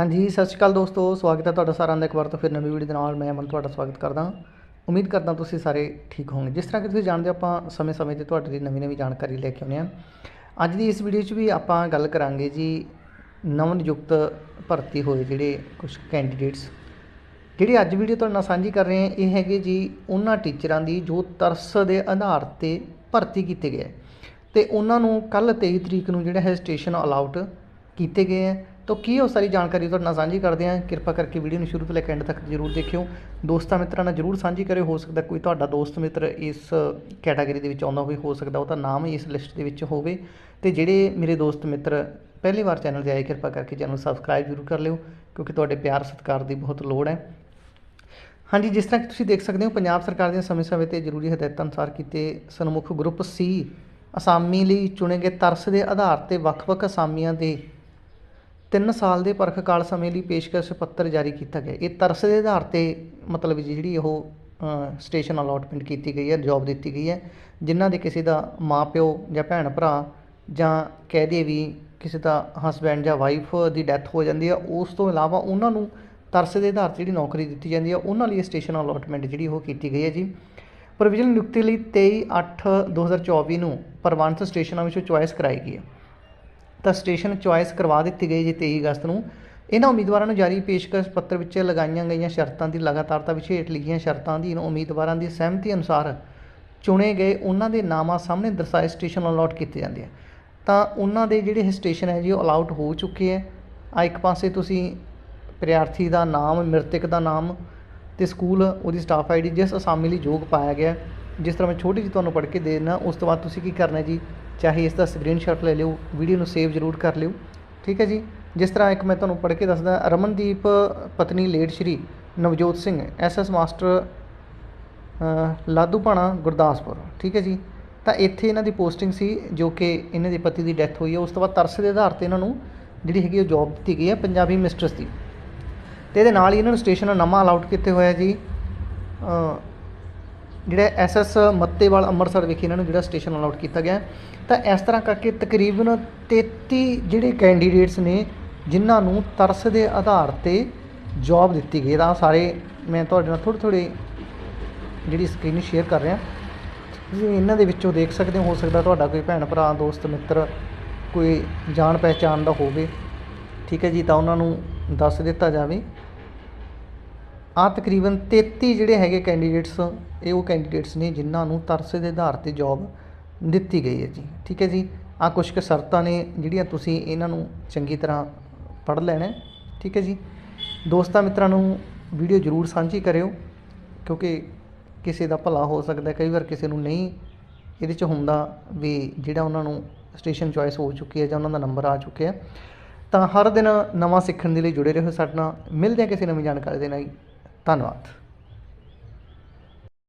ਹਾਂਜੀ, ਸਤਿ ਸ਼੍ਰੀ ਅਕਾਲ ਦੋਸਤੋ, ਸਵਾਗਤ ਹੈ ਤੁਹਾਡਾ ਸਾਰਿਆਂ ਦਾ ਇੱਕ ਵਾਰ ਤੋਂ ਫਿਰ ਨਵੀਂ ਵੀਡੀਓ ਦੇ ਨਾਲ, ਮੈਂ ਅਮਨ ਤੁਹਾਡਾ ਸਵਾਗਤ ਕਰਦਾ ਉਮੀਦ ਕਰਦਾ ਤੁਸੀਂ ਸਾਰੇ ਠੀਕ ਹੋਵੋਗੇ। ਜਿਸ ਤਰ੍ਹਾਂ ਕਿ ਤੁਸੀਂ ਜਾਣਦੇ ਹੋ, ਆਪਾਂ ਸਮੇਂ-ਸਮੇਂ ਤੇ ਤੁਹਾਡੇ ਲਈ ਨਵੀਂ-ਨਵੀਂ ਜਾਣਕਾਰੀ ਲੈ ਕੇ ਆਉਂਦੇ ਹਾਂ। ਅੱਜ ਦੀ ਇਸ ਵੀਡੀਓ 'ਚ ਵੀ ਆਪਾਂ ਗੱਲ ਕਰਾਂਗੇ ਜੀ ਨਵ ਨਿਯੁਕਤ ਭਰਤੀ ਹੋਏ ਜਿਹੜੇ ਕੁਝ ਕੈਂਡੀਡੇਟਸ ਜਿਹੜੇ ਅੱਜ ਵੀਡੀਓ ਤੁਹਾਡੇ ਨਾਲ ਸਾਂਝੀ ਕਰ ਰਹੇ ਹਾਂ, ਇਹ ਹੈਗੇ ਜੀ, ਉਹਨਾਂ ਟੀਚਰਾਂ ਦੀ ਜੋ ਤਰਸ ਦੇ ਆਧਾਰ ਤੇ ਭਰਤੀ ਕੀਤੇ ਗਏ ਹੈ। ਤੇ ਉਹਨਾਂ ਨੂੰ ਕੱਲ 23 ਤਰੀਕ ਨੂੰ ਜਿਹੜਾ ਹੈ ਸਟੇਸ਼ਨ ਅਲਾਊਟ ਕੀਤੇ ਗਏ ਹੈ। ਤਾਂ ਕੀ ਉਹ ਸਾਰੀ ਜਾਣਕਾਰੀ ਤੁਹਾਡੇ ਨਾਲ ਸਾਂਝੀ ਕਰਦੇ ਹਾਂ। ਕਿਰਪਾ ਕਰਕੇ ਵੀਡੀਓ ਨੂੰ ਸ਼ੁਰੂ ਤੋਂ ਲੈ ਕੇ ਐਂਡ ਤੱਕ ਜ਼ਰੂਰ ਦੇਖਿਓ। ਦੋਸਤਾਂ ਮਿੱਤਰਾਂ ਨਾਲ ਜ਼ਰੂਰ ਸਾਂਝੀ ਕਰਿਓ। ਹੋ ਸਕਦਾ ਕੋਈ ਤੁਹਾਡਾ ਦੋਸਤ ਮਿੱਤਰ ਇਸ ਕੈਟਾਗਰੀ ਦੇ ਵਿੱਚ ਆਉਂਦਾ ਹੋਵੇ, ਹੋ ਸਕਦਾ ਉਹਦਾ ਨਾਮ ਇਸ ਲਿਸਟ ਦੇ ਵਿੱਚ ਹੋਵੇ। ਤੇ ਜਿਹੜੇ ਮੇਰੇ ਦੋਸਤ ਮਿੱਤਰ ਪਹਿਲੀ ਵਾਰ ਚੈਨਲ ਤੇ ਆਏ, ਕਿਰਪਾ ਕਰਕੇ ਚੈਨਲ ਸਬਸਕ੍ਰਾਈਬ ਜ਼ਰੂਰ ਕਰ ਲਿਓ, ਕਿਉਂਕਿ ਤੁਹਾਡੇ ਪਿਆਰ ਸਤਿਕਾਰ ਦੀ ਬਹੁਤ ਲੋੜ ਹੈ। ਹਾਂਜੀ, ਜਿਸ ਤਰ੍ਹਾਂ ਕਿ ਤੁਸੀਂ ਦੇਖ ਸਕਦੇ ਹੋ, ਪੰਜਾਬ ਸਰਕਾਰ ਦੀਆਂ ਸਮੇਂ-ਸਮੇਂ ਤੇ ਜ਼ਰੂਰੀ ਹਦਾਇਤਾਂ ਅਨੁਸਾਰ ਕੀਤੇ ਸਨਮੁਖ ਗਰੁੱਪ ਸੀ। ਅਸਾਮੀ ਲਈ ਚੁਣੇ ਗਏ ਤਰਸ ਦੇ ਆਧਾਰ ਤੇ ਵੱਖ-ਵੱਖ ਅਸਾਮੀਆਂ ਦੇ 3 ਸਾਲ ਦੇ ਪਰਖ ਕਾਲ ਸਮੇਂ ਲਈ ਪੇਸ਼ਕਸ਼ ਪੱਤਰ ਜਾਰੀ ਕੀਤਾ ਗਿਆ। ਇਹ ਤਰਸ ਦੇ ਆਧਾਰ ਤੇ ਮਤਲਬ ਜੀ ਜਿਹੜੀ ਉਹ ਸਟੇਸ਼ਨ ਅਲਾਟਮੈਂਟ ਕੀਤੀ ਗਈ ਹੈ ਜੌਬ ਦਿੱਤੀ ਗਈ ਹੈ, ਜਿਨ੍ਹਾਂ ਦੇ ਕਿਸੇ ਦਾ ਮਾਪਿਓ ਜਾਂ ਭੈਣ ਭਰਾ ਜਾਂ ਕਹਿ ਦਈਏ ਵੀ ਕਿਸੇ ਦਾ ਹਸਬੈਂਡ ਜਾਂ ਵਾਈਫ ਦੀ ਡੈਥ ਹੋ ਜਾਂਦੀ ਹੈ, ਉਸ ਤੋਂ ਇਲਾਵਾ ਉਹਨਾਂ ਨੂੰ ਤਰਸ ਦੇ ਆਧਾਰ ਤੇ ਜਿਹੜੀ ਨੌਕਰੀ ਦਿੱਤੀ ਜਾਂਦੀ ਹੈ, ਉਹਨਾਂ ਲਈ ਸਟੇਸ਼ਨ ਅਲਾਟਮੈਂਟ ਜਿਹੜੀ ਉਹ ਕੀਤੀ ਗਈ ਹੈ ਜੀ। ਪ੍ਰੋਵੀਜ਼ਨਲ ਨਿਯੁਕਤੀ ਲਈ 23/8/2024 ਨੂੰ ਪ੍ਰਵਾਨਿਤ ਸਟੇਸ਼ਨਾਂ ਵਿੱਚੋਂ ਚੁਆਇਸ ਕਰਾਈ ਗਈ ਹੈ। ਤਾਂ ਸਟੇਸ਼ਨ ਚੁਆਇਸ ਕਰਵਾ ਦਿੱਤੀ ਗਈ ਜੀ 23 ਅਗਸਤ ਨੂੰ। ਇਹਨਾਂ ਉਮੀਦਵਾਰਾਂ ਨੂੰ ਜਾਰੀ ਪੇਸ਼ਕਸ਼ ਪੱਤਰ ਵਿੱਚ ਲਗਾਈਆਂ ਗਈਆਂ ਸ਼ਰਤਾਂ ਦੀ ਲਗਾਤਾਰਤਾ ਵਿੱਚ ਹੇਠ ਲਿਖੀਆਂ ਸ਼ਰਤਾਂ ਅਧੀਨ ਉਮੀਦਵਾਰਾਂ ਦੀ ਸਹਿਮਤੀ ਅਨੁਸਾਰ ਚੁਣੇ ਗਏ ਉਹਨਾਂ ਦੇ ਨਾਮਾਂ ਸਾਹਮਣੇ ਦਰਸਾਏ ਸਟੇਸ਼ਨ ਅਲਾਟ ਕੀਤੇ ਜਾਂਦੇ ਆ। ਤਾਂ ਉਹਨਾਂ ਦੇ ਜਿਹੜੇ ਇਹ ਸਟੇਸ਼ਨ ਹੈ ਜੀ, ਉਹ ਅਲਾਉਟ ਹੋ ਚੁੱਕੇ ਹੈ ਆ ਇੱਕ ਪਾਸੇ ਤੁਸੀਂ ਪ੍ਰਾਰਥੀ ਦਾ ਨਾਮ, ਮ੍ਰਿਤਕ ਦਾ ਨਾਮ ਤੇ ਸਕੂਲ, ਉਹਦੀ ਸਟਾਫ ਆਈਡੀ ਜਿਸ ਅਸਾਮੀ ਲਈ ਯੋਗ ਪਾਇਆ ਗਿਆ। ਜਿਸ ਤਰ੍ਹਾਂ ਮੈਂ ਛੋਟੀ ਜਿਹੀ ਤੁਹਾਨੂੰ ਪੜ੍ਹ ਕੇ ਦੇ ਦੇਣਾ ਉਸ ਤੋਂ ਬਾਅਦ ਤੁਸੀਂ ਕੀ ਕਰਨਾ ਜੀ? ਚਾਹੇ ਇਸ ਦਾ ਸਕਰੀਨਸ਼ਾਟ ਲੈ ਲਿਓ ਵੀਡੀਓ ਨੂੰ ਸੇਵ ਜ਼ਰੂਰ ਕਰ ਲਿਓ। ਠੀਕ ਹੈ ਜੀ? ਜਿਸ ਤਰ੍ਹਾਂ ਇੱਕ ਮੈਂ ਤੁਹਾਨੂੰ ਪੜ੍ਹ ਕੇ ਦੱਸਦਾ ਰਮਨਦੀਪ ਪਤਨੀ late Shri Navjot Singh SS master ਅ, ਲਾਧੂਪਾਣਾ ਗੁਰਦਾਸਪੁਰ। ਠੀਕ ਹੈ ਜੀ? ਤਾਂ ਇੱਥੇ ਇਹਨਾਂ ਦੀ ਪੋਸਟਿੰਗ ਸੀ ਜੋ ਕਿ ਇਹਨਾਂ ਦੇ ਪਤੀ ਦੀ ਡੈਥ ਹੋਈ ਹੈ। ਉਸ ਤੋਂ ਬਾਅਦ ਤਰਸ ਦੇ ਆਧਾਰ ਤੇ ਇਹਨਾਂ ਨੂੰ ਜਿਹੜੀ ਹੈਗੀ ਉਹ ਜੌਬ ਦਿੱਤੀ ਗਈ ਹੈ ਪੰਜਾਬੀ ਮਿਸਟਰਸ ਦੀ। ਤੇ ਇਹਦੇ ਨਾਲ ਹੀ ਇਹਨਾਂ ਨੂੰ ਸਟੇਸ਼ਨ ਨਵਾਂ ਅਲਾਉਟ ਕੀਤੇ ਹੋਇਆ ਜੀ? ਜਿਹੜਾ ਐਸਐਸ ਮੱਤੇਵਾਲ ਅੰਮ੍ਰਿਤਸਰ ਵਿਖੇ ਇਹਨਾਂ ਨੂੰ ਜਿਹੜਾ ਸਟੇਸ਼ਨ ਅਲਾਉਟ ਕੀਤਾ ਗਿਆ ਤਾਂ ਇਸ ਤਰ੍ਹਾਂ ਕਰਕੇ ਤਕਰੀਬਨ 33 ਜਿਹੜੇ ਕੈਂਡੀਡੇਟਸ ਨੇ ਜਿਨ੍ਹਾਂ ਨੂੰ ਤਰਸ ਦੇ ਆਧਾਰ ਤੇ ਜੌਬ ਦਿੱਤੀ ਗਈ ਤਾਂ ਸਾਰੇ ਮੈਂ ਤੁਹਾਡੇ ਨਾਲ ਥੋੜ੍ਹੇ ਥੋੜ੍ਹੇ ਜਿਹੜੀ ਸਕਰੀਨ ਸ਼ੇਅਰ ਕਰ ਰਿਹਾ। ਤੁਸੀਂ ਇਹਨਾਂ ਦੇ ਵਿੱਚੋਂ ਦੇਖ ਸਕਦੇ ਹੋ ਹੋ ਸਕਦਾ ਤੁਹਾਡਾ ਕੋਈ ਭੈਣ ਭਰਾ, ਦੋਸਤ, ਮਿੱਤਰ ਕੋਈ ਜਾਣ ਪਹਿਚਾਣ ਦਾ ਹੋਵੇ। ਠੀਕ ਹੈ ਜੀ, ਤਾਂ ਉਹਨਾਂ ਨੂੰ ਦੱਸ ਦਿੱਤਾ ਜਾਵੇ। ਆ ਤਕਰੀਬਨ 33 ਜਿਹੜੇ ਹੈਗੇ ਕੈਂਡੀਡੇਟਸ ਇਹ ਉਹ ਕੈਂਡੀਡੇਟਸ ਨੇ ਜਿਨ੍ਹਾਂ ਨੂੰ ਤਰਸ ਦੇ ਆਧਾਰ ਤੇ ਜੌਬ ਦਿੱਤੀ ਗਈ ਹੈ ਜੀ। ਠੀਕ ਹੈ ਜੀ? ਆ ਕੁਝ ਕੁ ਸ਼ਰਤਾਂ ਨੇ ਜਿਹੜੀਆਂ ਤੁਸੀਂ ਇਹਨਾਂ ਨੂੰ ਚੰਗੀ ਤਰ੍ਹਾਂ ਪੜ੍ਹ ਲੈਣਾ ਠੀਕ ਹੈ ਜੀ? ਦੋਸਤਾਂ ਮਿੱਤਰਾਂ ਨੂੰ ਵੀਡੀਓ ਜ਼ਰੂਰ ਸਾਂਝੀ ਕਰਿਓ, ਕਿਉਂਕਿ ਕਿਸੇ ਦਾ ਭਲਾ ਹੋ ਸਕਦਾ ਕਈ ਵਾਰ ਕਿਸੇ ਨੂੰ ਨਹੀਂ ਇਹਦੇ 'ਚ ਹੁੰਦਾ ਵੀ ਜਿਹੜਾ ਉਹਨਾਂ ਨੂੰ ਸਟੇਸ਼ਨ ਚੁਆਇਸ ਹੋ ਚੁੱਕੀ ਹੈ ਜਾਂ ਉਹਨਾਂ ਦਾ ਨੰਬਰ ਆ ਚੁੱਕਿਆ ਤਾਂ ਹਰ ਦਿਨ ਨਵਾਂ ਸਿੱਖਣ ਦੇ ਲਈ ਜੁੜੇ ਰਹੋ ਸਾਡੇ ਨਾਲ। ਮਿਲਦੇ ਹਾਂ ਕਿਸੇ ਨਵੀਂ ਜਾਣਕਾਰੀ ਦੇ ਨਾਲ। Está na nota.